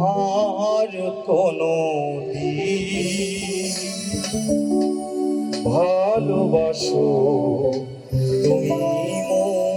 আর কোনো ভালোবাসো তুমি মোরে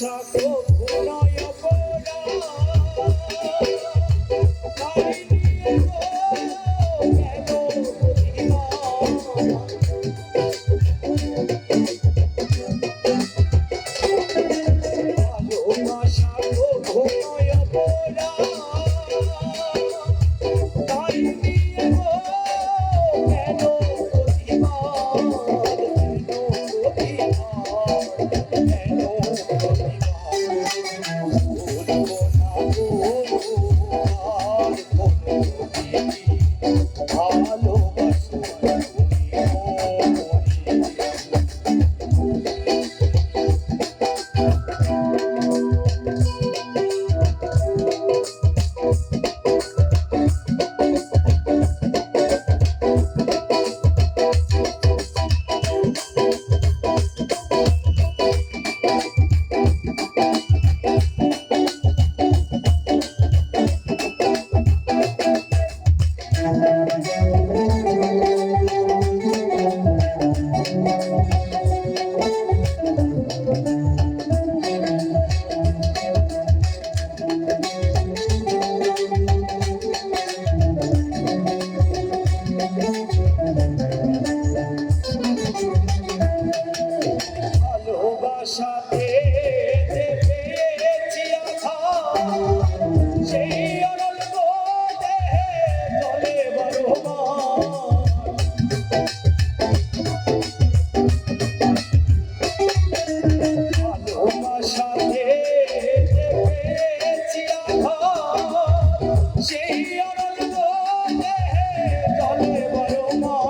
talk ভালোবাসাতে যে পেয়েছি আঘাত, সেই অনল দেহে পেয়েছি আঘাত, সেই অনল দেহে চলে বারবার।